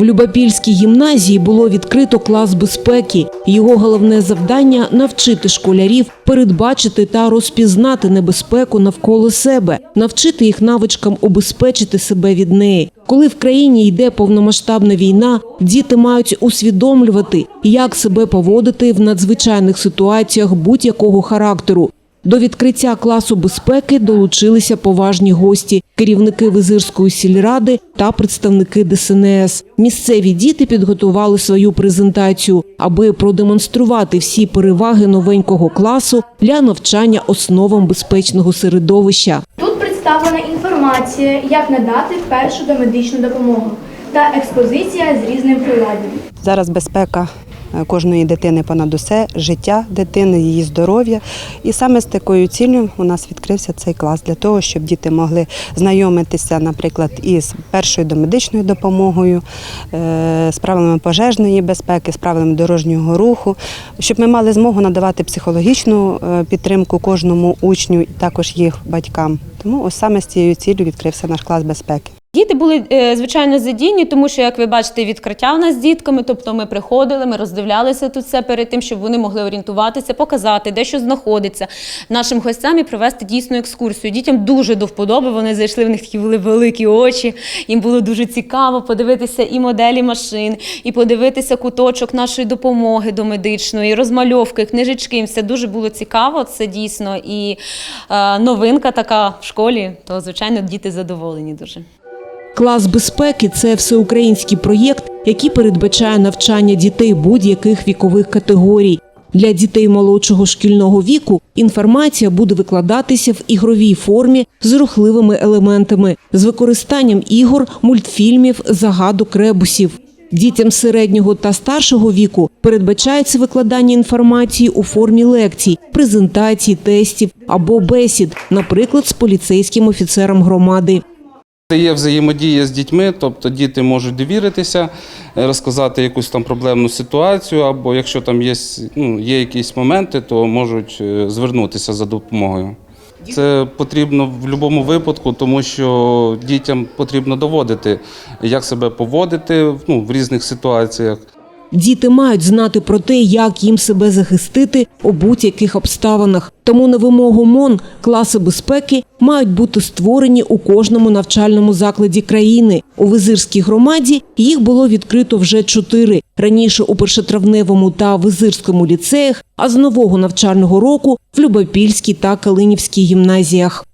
В Любопільській гімназії було відкрито клас безпеки. Його головне завдання навчити школярів передбачити та розпізнати небезпеку навколо себе, навчити їх навичкам обезпечити себе від неї. Коли в країні йде повномасштабна війна, діти мають усвідомлювати, як себе поводити в надзвичайних ситуаціях будь-якого характеру. До відкриття класу безпеки долучилися поважні гості, керівники Визирської сільради та представники ДСНС. Місцеві діти підготували свою презентацію, аби продемонструвати всі переваги новенького класу для навчання основам безпечного середовища. Тут представлена інформація, як надати першу домедичну допомогу та експозиція з різним приладдям. Зараз безпека кожної дитини понад усе, життя дитини, її здоров'я. І саме з такою ціллю у нас відкрився цей клас для того, щоб діти могли знайомитися, наприклад, із першою домедичною допомогою, е, з правилами пожежної безпеки, з правилами дорожнього руху, щоб ми мали змогу надавати психологічну е, підтримку кожному учню і також їх батькам. Тому ось саме з цією ціллю відкрився наш клас безпеки. Діти були е, звичайно задійні, тому що, як ви бачите, відкриття в нас з дітками. Тобто ми приходили, ми роздивлялися тут все перед тим, щоб вони могли орієнтуватися, показати, де що знаходиться нашим гостям і провести дійсну екскурсію. Дітям дуже до вподоби. Вони зайшли, в них такі були великі очі. Їм було дуже цікаво подивитися і моделі машин, і подивитися куточок нашої допомоги до медичної, розмальовки, книжечки. Їм все дуже було цікаво. Це дійсно і е, новинка така в школі. То звичайно діти задоволені дуже. Клас безпеки це всеукраїнський проєкт, який передбачає навчання дітей будь-яких вікових категорій. Для дітей молодшого шкільного віку інформація буде викладатися в ігровій формі з рухливими елементами, з використанням ігор, мультфільмів, загадок, ребусів. Дітям середнього та старшого віку передбачається викладання інформації у формі лекцій, презентацій, тестів або бесід, наприклад, з поліцейським офіцером громади. Це є взаємодія з дітьми, тобто діти можуть довіритися, е, розказати якусь там проблемну ситуацію, або якщо там є, ну, є якісь моменти, то можуть е, звернутися за допомогою. Це потрібно в будь-якому випадку, тому що дітям потрібно доводити, як себе поводити ну, в різних ситуаціях. Діти мають знати про те, як їм себе захистити у будь-яких обставинах. Тому на вимогу МОН класи безпеки мають бути створені у кожному навчальному закладі країни. У Визирській громаді їх було відкрито вже чотири. Раніше у першотравневому та Визирському ліцеях, а з нового навчального року в Любопільській та Калинівській гімназіях.